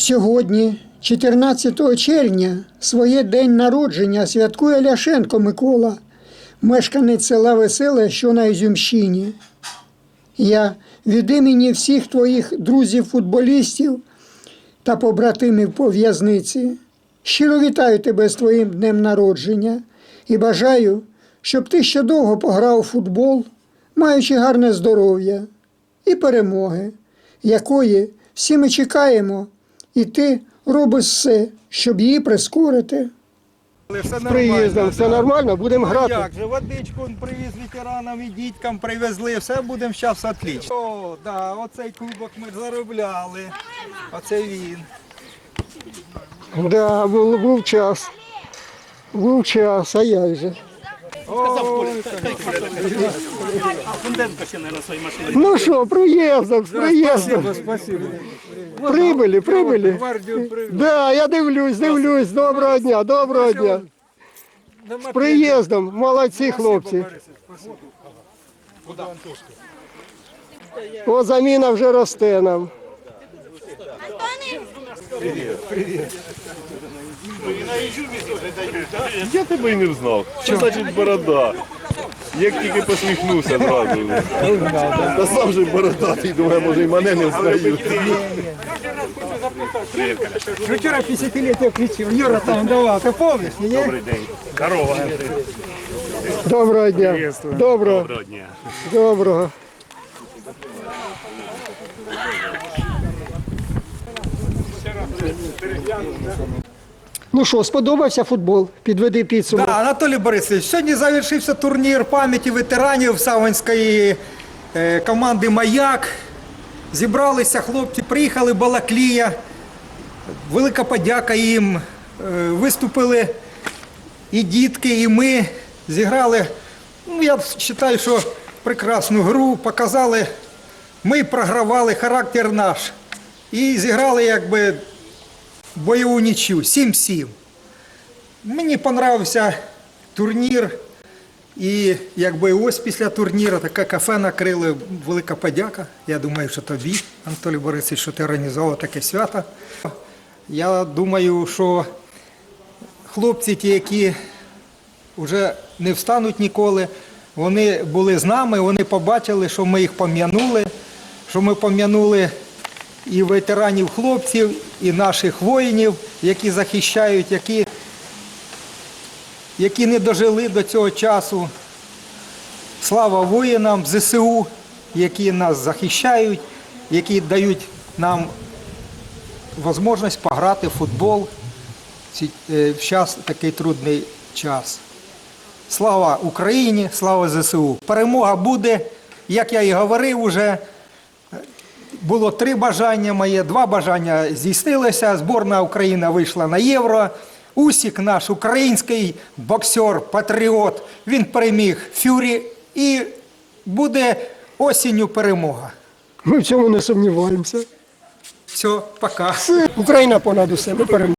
Сьогодні, 14 червня, своє день народження святкує Ляшенко Микола, мешканець села Веселе, що на Ізюмщині. Я від імені всіх твоїх друзів-футболістів та побратимів по в'язниці щиро вітаю тебе з твоїм днем народження і бажаю, щоб ти ще довго пограв у футбол, маючи гарне здоров'я і перемоги, якої всі ми чекаємо, і ти робиш все, щоб її прискорити. Все Приїздом, все нормально, будемо Ну, грати. як же, водичку привіз ветеранам і діткам привезли, все будемо зараз отлично. О, да, оцей кубок ми заробляли. Оце він. Да, був, був час. Був час, а як же. Ну що, приїздом, з приїздом. Прибили, прибили. Да, я дивлюсь, дивлюсь. Доброго дня, доброго дня. З приїздом, молодці хлопці. О, заміна вже росте нам. Я тебе й не взнав. Що значить борода? Як тільки посміхнувся зразу. Та сам же бородатий, думаю, може і мене не взнають. Вчора 50-ліття включив, Юра там давав, ти пам'ятаєш, ні? Добрий день. Здорово. Доброго дня. Доброго. Доброго дня. Доброго. Ну що, сподобався футбол? Підведи підсумок. Да, Анатолій Борисович, сьогодні завершився турнір пам'яті ветеранів Савинської е, команди Маяк. Зібралися хлопці, приїхали Балаклія. Велика подяка їм. Е, Виступили і дітки, і ми зіграли. Ну, я вважаю, що прекрасну гру показали. Ми програвали характер наш. І зіграли якби бойову нічю 7-7. Мені понравився турнір. І якби ось після турніру таке кафе накрили, велика подяка. Я думаю, що тобі, Анатолій Борисович, що ти організував таке свято. Я думаю, що хлопці, ті, які вже не встануть ніколи, вони були з нами, вони побачили, що ми їх пом'янули, що ми пом'янули і ветеранів хлопців, і наших воїнів, які захищають, які які не дожили до цього часу. Слава воїнам ЗСУ, які нас захищають, які дають нам можливість пограти в футбол в е, в час такий трудний час. Слава Україні, слава ЗСУ. Перемога буде, як я і говорив уже. Було три бажання моє, два бажання здійснилися. Зборна Україна вийшла на євро. Усік наш український боксер, патріот, він переміг Фюрі і буде осінню перемога. Ми в цьому не сумніваємося. Все, пока. Україна понад усе, ми переможемо.